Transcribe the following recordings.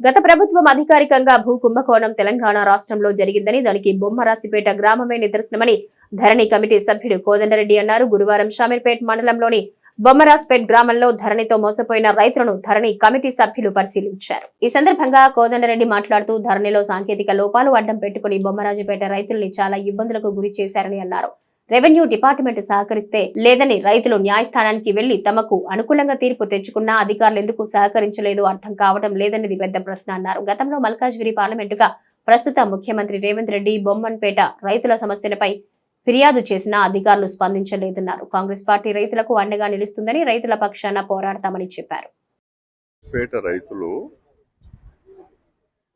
గత ప్రభుత్వం అధికారికంగా భూ కుంభకోణం తెలంగాణ రాష్ట్రంలో జరిగిందని దానికి బొమ్మరాసిపేట గ్రామమే నిదర్శనమని ధరణి కమిటీ సభ్యుడు కోదండరెడ్డి అన్నారు. గురువారం షామీర్పేట్ మండలంలోని బొమ్మరాజ్పేట్ గ్రామంలో ధరణితో మోసపోయిన రైతులను ధరణి కమిటీ సభ్యులు పరిశీలించారు. ఈ సందర్భంగా కోదండరెడ్డి మాట్లాడుతూ ధరణిలో సాంకేతిక లోపాలు అడ్డం పెట్టుకుని బొమ్మరాజుపేట రైతుల్ని చాలా ఇబ్బందులకు గురి చేశారని అన్నారు. రెవెన్యూ డిపార్ట్మెంట్ సహకరిస్తే లేదని రైతులు న్యాయస్థానానికి వెళ్ళి తమకు అనుకూలంగా తీర్పు తెచ్చుకున్నా అధికారులు ఎందుకు సహకరించలేదు అర్థం కావడం లేదనేది పెద్ద ప్రశ్న అన్నారు. గతంలో మల్కాజ్గిరి పార్లమెంటుగా ప్రస్తుత ముఖ్యమంత్రి రేవంత్ రెడ్డి బొమ్మన్పేట రైతుల సమస్యలపై ఫిర్యాదు చేసినా అధికారులు స్పందించలేదన్నారు. కాంగ్రెస్ పార్టీ రైతులకు అండగా నిలుస్తుందని రైతుల పక్షాన పోరాడతామని చెప్పారు. పేట రైతులు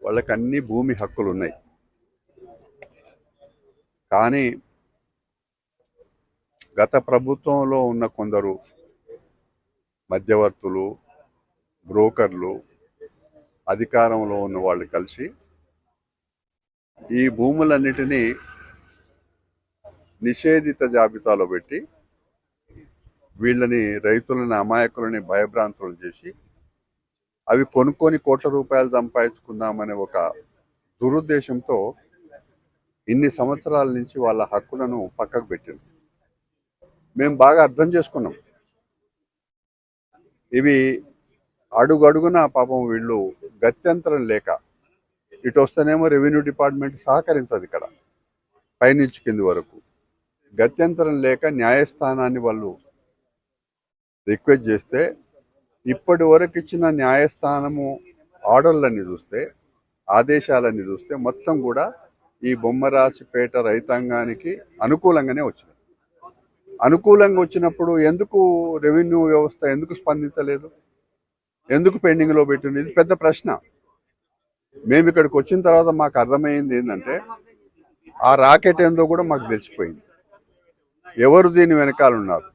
వాళ్ళకి అన్ని భూమి హక్కులు ఉన్నాయి కానీ గత ప్రభుత్వంలో ఉన్న కొందరు మధ్యవర్తులు బ్రోకర్లు అధికారంలో ఉన్న వాళ్ళు కలిసి ఈ భూములన్నిటినీ నిషేధిత జాబితాలో పెట్టి వీళ్ళని రైతులని అమాయకులని భయభ్రాంతులు చేసి అవి కొనుక్కొని కోట్ల రూపాయలు సంపాదించుకుందామనే ఒక దురుద్దేశంతో ఇన్ని సంవత్సరాల నుంచి వాళ్ళ హక్కులను పక్కకు పెట్టింది మేము బాగా అర్థం చేసుకున్నాం. ఇవి అడుగడుగున పాపం వీళ్ళు గత్యంతరం లేక ఇటు వస్తేనేమో రెవెన్యూ డిపార్ట్మెంట్ సహకరించదు ఇక్కడ పైనుంచి కింది వరకు. గత్యంతరం లేక న్యాయస్థానాన్ని వాళ్ళు రిక్వెస్ట్ చేస్తే ఇప్పటి వరకు ఇచ్చిన న్యాయస్థానము ఆర్డర్లన్నీ చూస్తే ఆదేశాలన్నీ చూస్తే మొత్తం కూడా ఈ బొమ్మరాశిపేట రైతాంగానికి అనుకూలంగానే వచ్చినాయి అనుకూలంగా వచ్చినప్పుడు ఎందుకు రెవెన్యూ వ్యవస్థ ఎందుకు స్పందించలేదు? ఎందుకు పెండింగ్లో పెట్టింది ఇది పెద్ద ప్రశ్న. మేము ఇక్కడికి వచ్చిన తర్వాత మాకు అర్థమైంది ఏంటంటే ఆ రాకెట్ ఏందో కూడా మాకు తెలిసిపోయింది. ఎవరు దీని వెనకాల ఉన్నారు?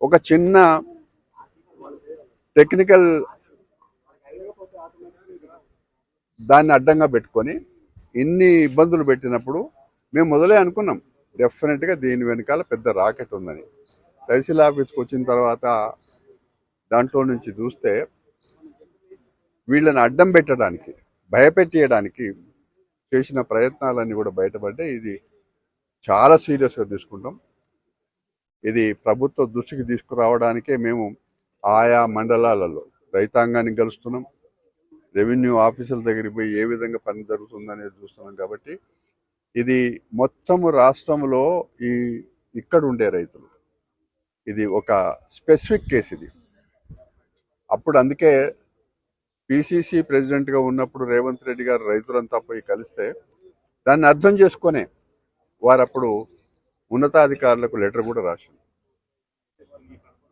ఒక చిన్న టెక్నికల్ దాన్ని అడ్డంగా పెట్టుకొని ఇన్ని ఇబ్బందులు పెట్టినప్పుడు మేము మొదలే అనుకున్నాం. డెఫినెట్గా దీని వెనకాల పెద్ద రాకెట్ ఉందని. తహసీల్ ఆఫీస్కి వచ్చిన తర్వాత దాంట్లో నుంచి చూస్తే వీళ్ళని అడ్డం పెట్టడానికి భయపెట్టేయడానికి చేసిన ప్రయత్నాలన్నీ కూడా బయటపడ్డాయి. ఇది చాలా సీరియస్గా తీసుకుంటాం. ఇది ప్రభుత్వ దృష్టికి తీసుకురావడానికే మేము ఆయా మండలాలలో రైతాంగాన్ని కలుస్తున్నాం రెవెన్యూ ఆఫీసుల దగ్గరికి పోయి ఏ విధంగా పని జరుగుతుందనేది చూస్తున్నాం కాబట్టి ఇది మొత్తము రాష్ట్రంలో ఈ ఇక్కడ ఉండే రైతులు. ఇది ఒక స్పెసిఫిక్ కేసు ఇది. అప్పుడు అందుకే పిసిసి ప్రెసిడెంట్గా ఉన్నప్పుడు రేవంత్ రెడ్డి గారు రైతులంతా పోయి కలిస్తే దాన్ని అర్థం చేసుకునే వారు అప్పుడు ఉన్నతాధికారులకు లెటర్ కూడా రాశారు.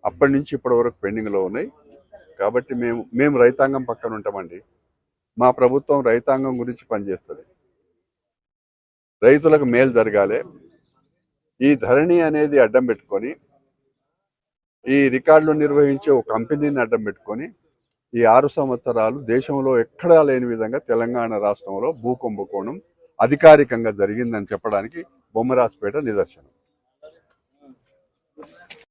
అప్పటి నుంచి ఇప్పటి వరకు పెండింగ్లో ఉన్నాయి. కాబట్టి మేము మేము రైతాంగం పక్కన ఉంటామండి. మా ప్రభుత్వం రైతాంగం గురించి పనిచేస్తుంది. రైతులకు మేలు జరగాలి. ఈ ధరణి అనేది అడ్డం పెట్టుకొని ఈ రికార్డులు నిర్వహించే ఒక కంపెనీని అడ్డం పెట్టుకొని ఈ ఆరు సంవత్సరాలు దేశంలో ఎక్కడా లేని విధంగా తెలంగాణ రాష్ట్రంలో భూకుంభకోణం అధికారికంగా జరిగిందని చెప్పడానికి బొమ్మరాజపేట నిదర్శనం.